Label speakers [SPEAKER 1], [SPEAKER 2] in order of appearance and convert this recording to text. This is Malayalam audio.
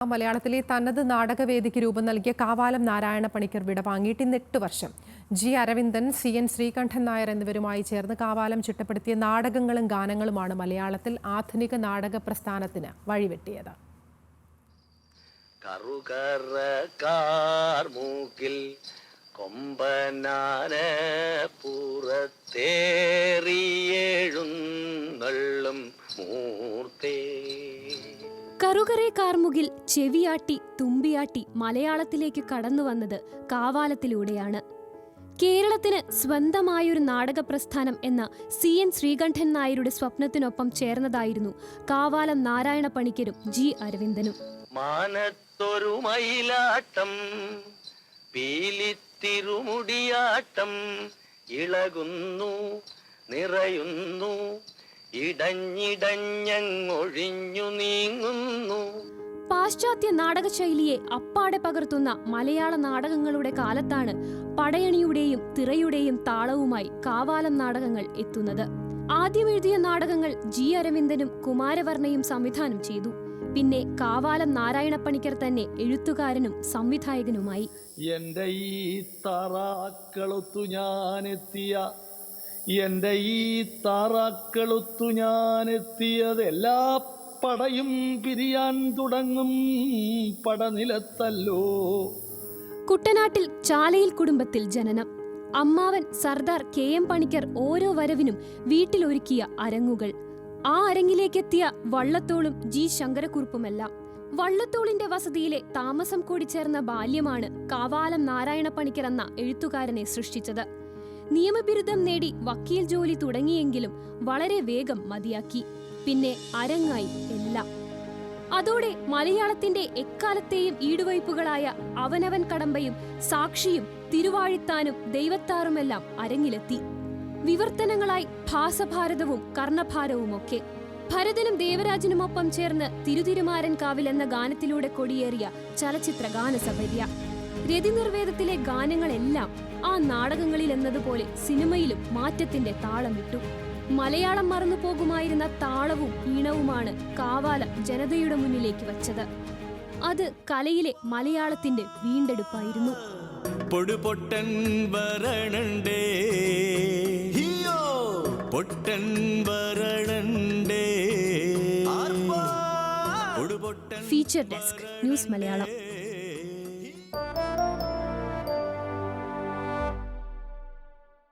[SPEAKER 1] മലയാളത്തിലെ തനത് നാടകവേദിക്ക് രൂപം നൽകിയ കാവാലം നാരായണ പണിക്കർ വിട വാങ്ങിയിട്ട് ഇന്ന് എട്ട് വർഷം. G Aravindan C N Sreekantan Nair എന്നിവരുമായി ചേർന്ന് കാവാലം ചിട്ടപ്പെടുത്തിയ നാടകങ്ങളും ഗാനങ്ങളുമാണ് മലയാളത്തിൽ ആധുനിക നാടക പ്രസ്ഥാനത്തിന് വഴിവെട്ടിയത്.
[SPEAKER 2] കൊമ്പനാന മൂർത്തേ
[SPEAKER 3] കറുകറെ കാർമുകിൽ ചെവിയാട്ടി തുമ്പിയാട്ടി മലയാളത്തിലേക്ക് കടന്നു വന്നത് കാവാലത്തിലൂടെയാണ്. കേരളത്തിന് സ്വന്തമായൊരു നാടക പ്രസ്ഥാനം എന്ന സി എൻ ശ്രീകണ്ഠൻ നായരുടെ സ്വപ്നത്തിനൊപ്പം ചേർന്നതായിരുന്നു കാവാലം നാരായണ പണിക്കരും ജി അരവിന്ദനും.
[SPEAKER 2] മാനത്തൊരു ഇളകുന്നു നിറയുന്നു ഇടഞ്ഞിടഞ്ഞങ്ങൊഴിഞ്ഞു നീങ്ങുന്നു.
[SPEAKER 3] പാശ്ചാത്യ നാടക ശൈലിയെ അപ്പാടെ പകർത്തുന്ന മലയാള നാടകങ്ങളുടെ കാലത്താണ് പടയണിയുടെയും തിറയുടെയും താളവുമായി കാവാലം നാടകങ്ങൾ എത്തുന്നത്. ആദ്യം എഴുതിയ നാടകങ്ങൾ ജി അരവിന്ദനും കുമാരവർണയും സംവിധാനം ചെയ്തു. പിന്നെ കാവാലം നാരായണപ്പണിക്കർ തന്നെ എഴുത്തുകാരനും സംവിധായകനുമായി.
[SPEAKER 4] എന്റെ ഈ തറാക്കളൊത്തു ഞാനെത്തിയ എന്റെ ഈ താറാക്കളൊത്തു ഞാനെത്തിയത് എല്ലാ പടയും പിരിയാൻ തുടങ്ങും പടനിലത്തല്ലോ.
[SPEAKER 3] കുട്ടനാട്ടിൽ ചാലയിൽ കുടുംബത്തിൽ ജനനം. അമ്മാവൻ സർദാർ കെ എം പണിക്കർ ഓരോ വരവിനും വീട്ടിലൊരുക്കിയ അരങ്ങുകൾ. ആ അരങ്ങിലേക്കെത്തിയ വള്ളത്തോളും ജി ശങ്കരക്കുറുപ്പുമെല്ലാം. വള്ളത്തോളിന്റെ വസതിയിലെ താമസം കൂടി ചേർന്ന ബാല്യമാണ് കാവാലം നാരായണ പണിക്കർ എന്ന എഴുത്തുകാരനെ സൃഷ്ടിച്ചത്. നിയമബിരുദം നേടി വക്കീൽ ജോലി തുടങ്ങിയെങ്കിലും വളരെ വേഗം മതിയാക്കി. പിന്നെ അരങ്ങായി എല്ലാം. അതോടെ മലയാളത്തിന്റെ എക്കാലത്തെയും ഈടുവയ്പ്പുകളായ അവനവൻ കടമ്പയും സാക്ഷിയും തിരുവാഴിത്താനും ദൈവത്താറുമെല്ലാം അരങ്ങിലെത്തി. വിവർത്തനങ്ങളായി ഭാസഭാരതവും കർണഭാരവുമൊക്കെ. ഭരതനും ദേവരാജനുമൊപ്പം ചേർന്ന് തിരുതിരുമാരൻ കാവിൽ എന്ന ഗാനത്തിലൂടെ കൊടിയേറിയ ചലച്ചിത്ര ഗാനസഭര്യ രതിനിർവേദത്തിലെ ഗാനങ്ങളെല്ലാം ആ നാടകങ്ങളിൽ എന്നതുപോലെ സിനിമയിലും മാറ്റത്തിന്റെ താളം വിട്ടു മലയാളം മറന്നു പോകുമായിരുന്ന താളവും ഈണവുമാണ് കാവാല ജനതയുടെ മുന്നിലേക്ക് വച്ചത്. അത് കലയിലെ മലയാളത്തിന്റെ വീണ്ടെടുപ്പായിരുന്നു.
[SPEAKER 5] പൊടുപൊട്ടൻ വരണണ്ടേ പൊട്ടൻ വരണണ്ടേ പൊടുപൊട്ടൻ
[SPEAKER 3] ഫീച്ചർ ഡെസ്ക് ന്യൂസ് മലയാളം